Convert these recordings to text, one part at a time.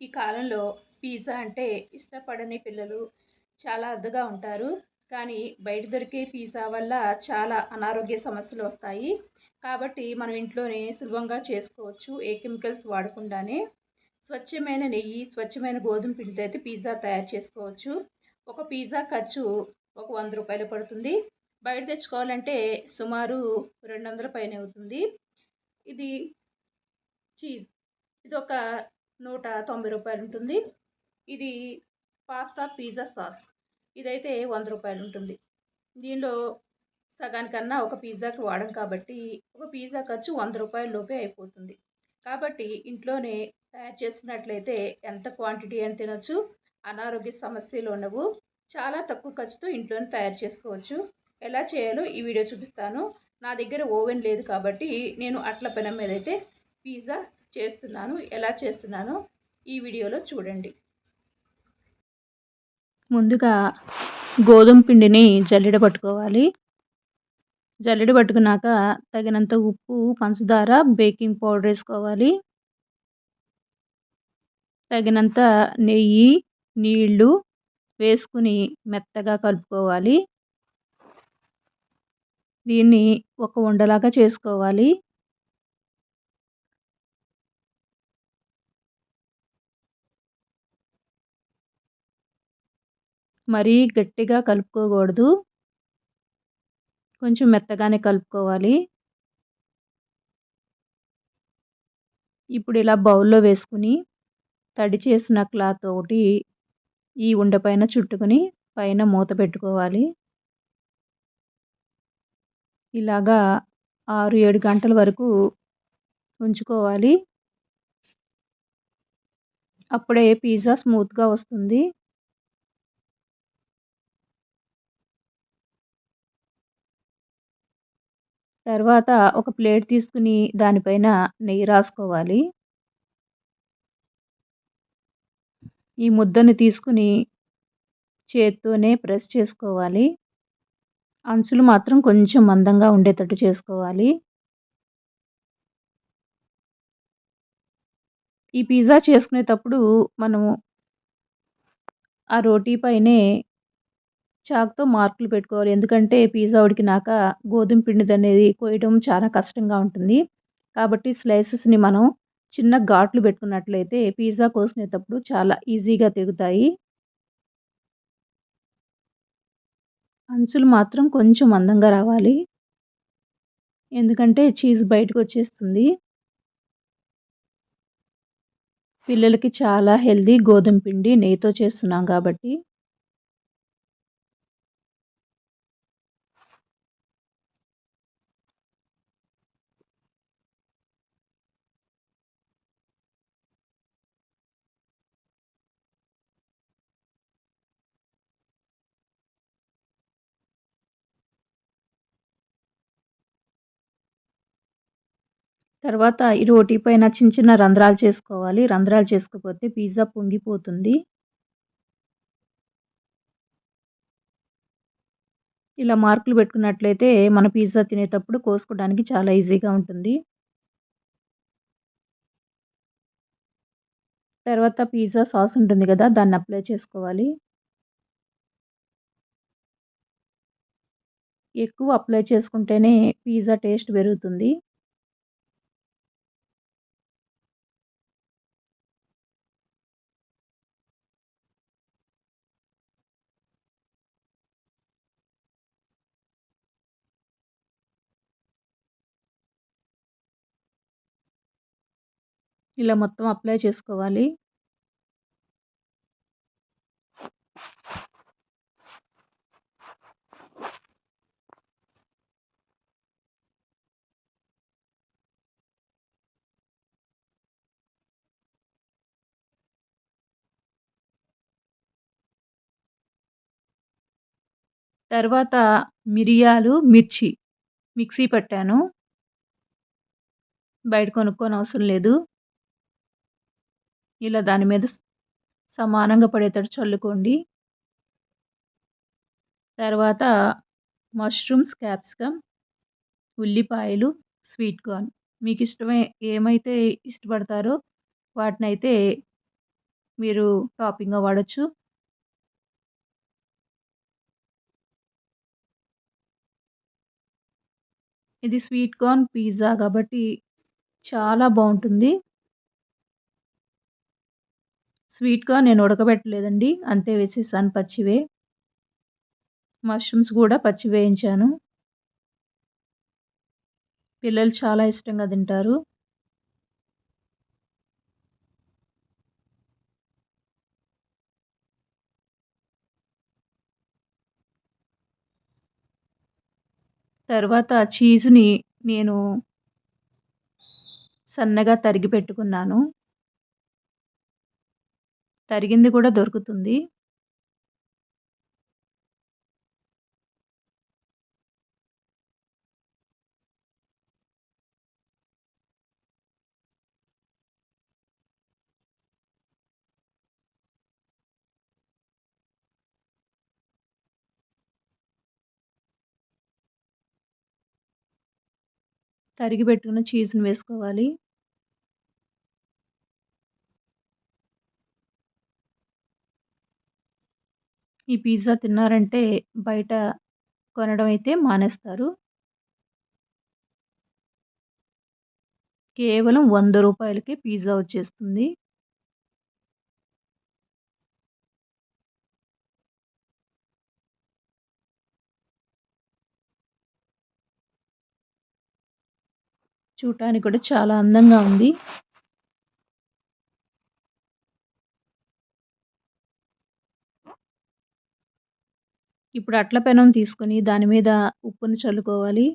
ఈ కాలంలో పిజ్జా అంటే ఇష్టపడని పిల్లలు చాలా అరుదుగా ఉంటారు. కానీ బయట దొరికే పిజ్జా వల్ల చాలా అనారోగ్య సమస్యలు వస్తాయి. కాబట్టి మనం ఇంట్లోనే సులభంగా చేసుకోవచ్చు ఏ కెమికల్స్ వాడకుండానే. స్వచ్ఛమైన నెయ్యి స్వచ్ఛమైన గోధుమ పిండితో అయితే పిజ్జా తయారు చేసుకోవచ్చు. ఒక పిజ్జా ఖర్చు ఒక వంద రూపాయలు పడుతుంది. బయట తెచ్చుకోవాలంటే సుమారు రెండు వందల పైన అవుతుంది. ఇది చీజ్. ఇది ఒక నూట తొంభై రూపాయలు ఉంటుంది ఇది పాస్తా పిజ్జా సాస్. ఇదైతే వంద రూపాయలు ఉంటుంది దీనిలో సగానికన్నా ఒక పిజ్జాకి వాడం కాబట్టి ఒక పిజ్జా ఖర్చు వంద రూపాయల లోపే అయిపోతుంది. కాబట్టి ఇంట్లోనే తయారు చేసుకున్నట్లయితే ఎంత క్వాంటిటీ అని తినొచ్చు. అనారోగ్య సమస్యలు ఉండవు. చాలా తక్కువ ఖర్చుతో ఇంట్లోనే తయారు చేసుకోవచ్చు. ఎలా చేయాలో ఈ వీడియో చూపిస్తాను. నా దగ్గర ఓవెన్ లేదు కాబట్టి నేను అట్ల పెనం మీద అయితే పిజ్జా చేస్తున్నాను ఎలా చేస్తున్నానో ఈ వీడియోలో చూడండి. ముందుగా గోధుమ పిండిని జల్లెడ పట్టుకోవాలి. జల్లెడ పట్టుకున్నాక తగినంత ఉప్పు పంచదార బేకింగ్ పౌడర్ వేసుకోవాలి. తగినంత నెయ్యి నీళ్ళు వేసుకుని మెత్తగా కలుపుకోవాలి. దీన్ని ఒక ఉండలాగా చేసుకోవాలి. మరీ గట్టిగా కలుపుకోకూడదు. కొంచెం మెత్తగానే కలుపుకోవాలి. ఇప్పుడు ఇలా బౌల్లో వేసుకుని తడి చేసిన క్లాత్ ఒకటి ఈ ఉండ పైన చుట్టుకొని పైన మూత పెట్టుకోవాలి. ఇలాగా ఆరు ఏడు గంటల వరకు ఉంచుకోవాలి. అప్పుడే పిజ్జా స్మూత్గా వస్తుంది. తర్వాత ఒక ప్లేట్ తీసుకుని దానిపైన నెయ్యి రాసుకోవాలి. ఈ ముద్దను తీసుకుని చేత్తోనే ప్రెస్ చేసుకోవాలి. అంచులు మాత్రం కొంచెం మందంగా ఉండేటట్టు చేసుకోవాలి. ఈ పిజ్జా చేసుకునేటప్పుడు మనము ఆ రోటీ పైనే చాక్తో మార్కులు పెట్టుకోవాలి. ఎందుకంటే పిజ్జా ఉడికినాక గోధుమ పిండిది అనేది కోయడం చాలా కష్టంగా ఉంటుంది. కాబట్టి స్లైసెస్ని మనం చిన్న ఘాట్లు పెట్టుకున్నట్లయితే పిజ్జా కోసుకునేటప్పుడు చాలా ఈజీగా తెగుతాయి. అంచులు మాత్రం కొంచెం మందంగా రావాలి. ఎందుకంటే చీజ్ బయటకు వచ్చేస్తుంది. పిల్లలకి చాలా హెల్దీ గోధుమ పిండి నెయ్యితో చేస్తున్నాం కాబట్టి తర్వాత ఈ రోటీ పైన చిన్న చిన్న రంధ్రాలు చేసుకోవాలి. రంధ్రాలు చేసుకోకపోతే పిజ్జా పొంగిపోతుంది. ఇలా మార్కులు పెట్టుకున్నట్లయితే మన పిజ్జా తినేటప్పుడు కోసుకోవడానికి చాలా ఈజీగా ఉంటుంది. తర్వాత పిజ్జా సాస్ ఉంటుంది కదా దాన్ని అప్లై చేసుకోవాలి. ఎక్కువ అప్లై చేసుకుంటేనే పిజ్జా టేస్ట్ పెరుగుతుంది. ఇలా మొత్తం అప్లై చేసుకోవాలి. తర్వాత మిరియాలు మిర్చి. మిక్సీ పట్టాను. బయట కొనుక్కోని అవసరం లేదు. ఇలా దాని మీద సమానంగా పడేటట్టు చల్లుకోండి. తర్వాత మష్రూమ్స్ క్యాప్సికమ్ ఉల్లిపాయలు స్వీట్ కార్న్ మీకు ఇష్టమే ఏమైతే ఇష్టపడతారో వాటిని అయితే మీరు టాపింగ్‌గా వాడచ్చు. ఇది స్వీట్ కార్న్ పిజ్జా కాబట్టి చాలా బాగుంటుంది. స్వీట్గా నేను ఉడకబెట్టలేదండి. అంతే వేసేసాను పచ్చివే. మష్రూమ్స్ కూడా పచ్చి వేయించాను. పిల్లలు చాలా ఇష్టంగా తింటారు. తర్వాత చీజ్‌ని నేను సన్నగా తరిగి పెట్టుకున్నాను. తరిగింది కూడా దొరుకుతుంది. తరిగి పెట్టుకున్న చీజ్‌ని వేసుకోవాలి. ఈ పిజ్జా తిన్నారంటే బయట కొనడం అయితే మానేస్తారు. కేవలం వంద రూపాయలకే పిజ్జా వచ్చేస్తుంది. చూడటానికి కూడా చాలా అందంగా ఉంది. ఇప్పుడు అట్ల పెనం తీసుకొని దాని మీద ఉప్పును చల్లుకోవాలి.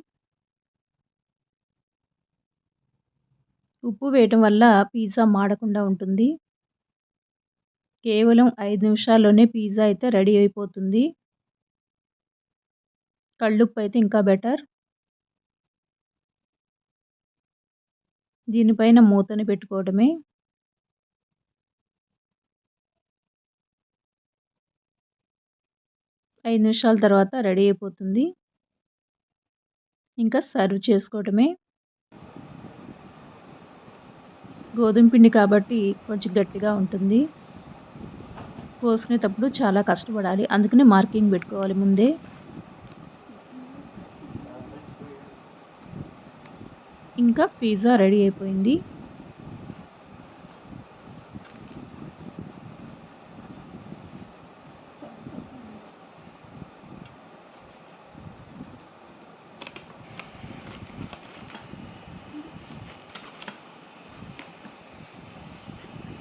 ఉప్పు వేయటం వల్ల పిజ్జా మాడకుండా ఉంటుంది. కేవలం ఐదు నిమిషాల్లోనే పిజ్జా అయితే రెడీ అయిపోతుంది. కళ్ళుప్పు అయితే ఇంకా బెటర్. దీనిపైన మూతని పెట్టుకోవడమే. ఐదు నిమిషాల తర్వాత రెడీ అయిపోతుంది. ఇంకా సర్వ్ చేసుకోవటమే గోధుమ పిండి కాబట్టి కొంచెం గట్టిగా ఉంటుంది. పోసుకునేటప్పుడు చాలా కష్టపడాలి. అందుకనే మార్కింగ్ పెట్టుకోవాలి ముందే. ఇంకా పిజ్జా రెడీ అయిపోయింది.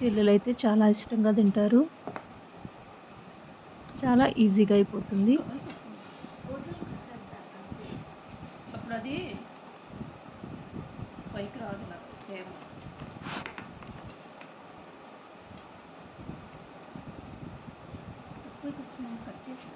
పిల్లలు అయితే చాలా ఇష్టంగా తింటారు. చాలా ఈజీగా అయిపోతుంది. అప్పుడది పైకి రాదు నాకు కట్ చేసి